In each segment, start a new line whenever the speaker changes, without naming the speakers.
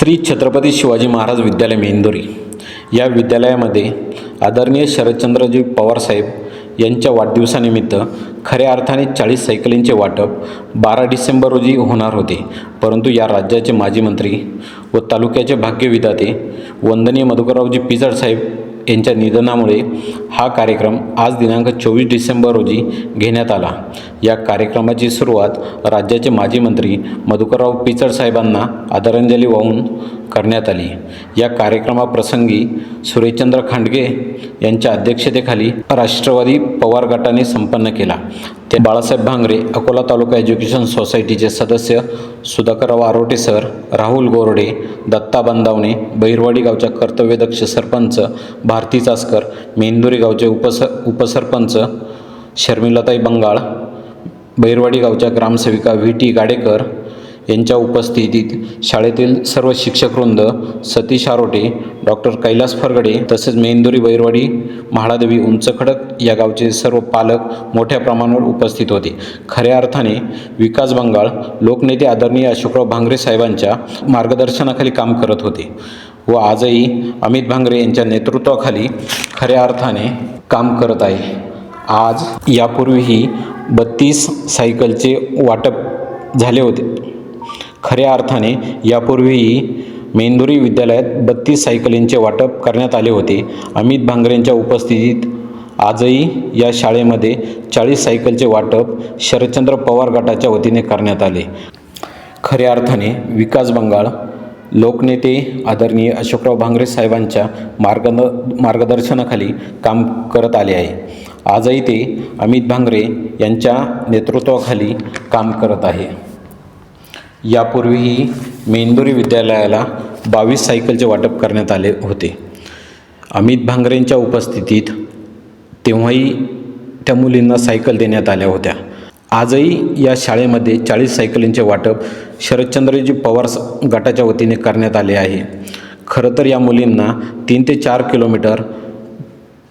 श्री छत्रपती शिवाजी महाराज विद्यालय मेंदोरी. या विद्यालयामध्ये आदरणीय शरदचंद्रजी पवारसाहेब यांच्या वाढदिवसानिमित्त खऱ्या अर्थाने चाळीस सायकलींचे वाटप बारा डिसेंबर रोजी होणार होते. परंतु या राज्याचे माजी मंत्री व तालुक्याचे भाग्यविदाते वंदनीय मधुकररावजी पिचड साहेब यांच्या निधनामुळे हा कार्यक्रम आज दिनांक चोवीस डिसेंबर रोजी घेण्यात आला. या कार्यक्रमाची सुरुवात राज्याचे माजी मंत्री मधुकरराव पिचड साहेबांना आदरांजली वाहून करण्यात आली. या कार्यक्रमाप्रसंगी सुरेशचंद्र खांडगे यांच्या अध्यक्षतेखाली राष्ट्रवादी पवार गटाने संपन्न केला. ते बाळासाहेब भांगरे अकोला तालुका एज्युकेशन सोसायटीचे सदस्य सुधाकरराव आरोटे सर राहुल गोरडे दत्ता बंदावणे बहिरवाडी गावच्या कर्तव्यदक्ष सरपंच भारती चासकर मेंदुरी गावचे उपस उपसरपंच शर्मिलाताई बंगाळ बैरवाडी गावच्या ग्रामसेविका व्ही टी गाडेकर यांच्या उपस्थितीत शाळेतील सर्व शिक्षकवृंद सतीश आरोटे डॉक्टर कैलास फरगडे तसेच मेंदुरी बैरवाडी म्हाळादेवी उंचखडक या गावचे सर्व पालक मोठ्या प्रमाणावर उपस्थित होते. खऱ्या अर्थाने विकास बंगाळ लोकनेते आदरणीय अशोकराव भांगरे साहेबांच्या मार्गदर्शनाखाली काम करत होते व आजही अमित भांगरे यांच्या नेतृत्वाखाली खऱ्या अर्थाने काम करत आहे. आज यापूर्वीही बत्तीस सायकलचे वाटप झाले होते. खऱ्या अर्थाने यापूर्वीही मेंदुरी विद्यालयात बत्तीस सायकलींचे वाटप करण्यात आले होते. अमित भांगरेंच्या उपस्थितीत आजही या शाळेमध्ये चाळीस सायकलचे वाटप शरदचंद्र पवार गटाच्या वतीने करण्यात आले. खऱ्या अर्थाने विकास बंगाळ लोकनेते आदरणीय अशोकराव भांगरे साहेबांच्या मार्ग मार्गदर्शनाखाली काम करत आले आहे. आजही ते अमित भांगरे यांच्या नेतृत्वाखाली काम करत आहे. यापूर्वीही मेंदुरी विद्यालयाला बावीस सायकलचे वाटप करण्यात आले होते. अमित भांगरेंच्या उपस्थितीत तेव्हाही त्या मुलींना सायकल देण्यात आल्या होत्या. आजही या शाळेमध्ये चाळीस सायकलींचे वाटप शरदचंद्रजी पवार गटाच्या वतीने करण्यात आले आहे. खरं तर या मुलींना तीन ते चार किलोमीटर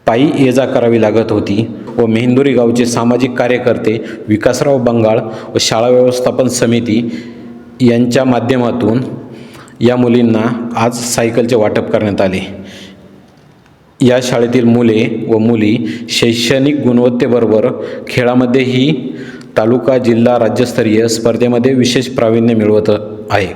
पायी ये जा करावी लागत होती व मेंदुरी गावचे सामाजिक कार्यकर्ते विकासराव बंगाळ व शाळा व्यवस्थापन समिती यांच्या माध्यमातून या मुलींना आज सायकलचे वाटप करण्यात आले. या शाळेतील मुले व मुली शैक्षणिक गुणवत्तेबरोबर खेळामध्येही तालुका जिल्हा राज्यस्तरीय स्पर्धेमध्ये विशेष प्रावीण्य मिळवत आहे.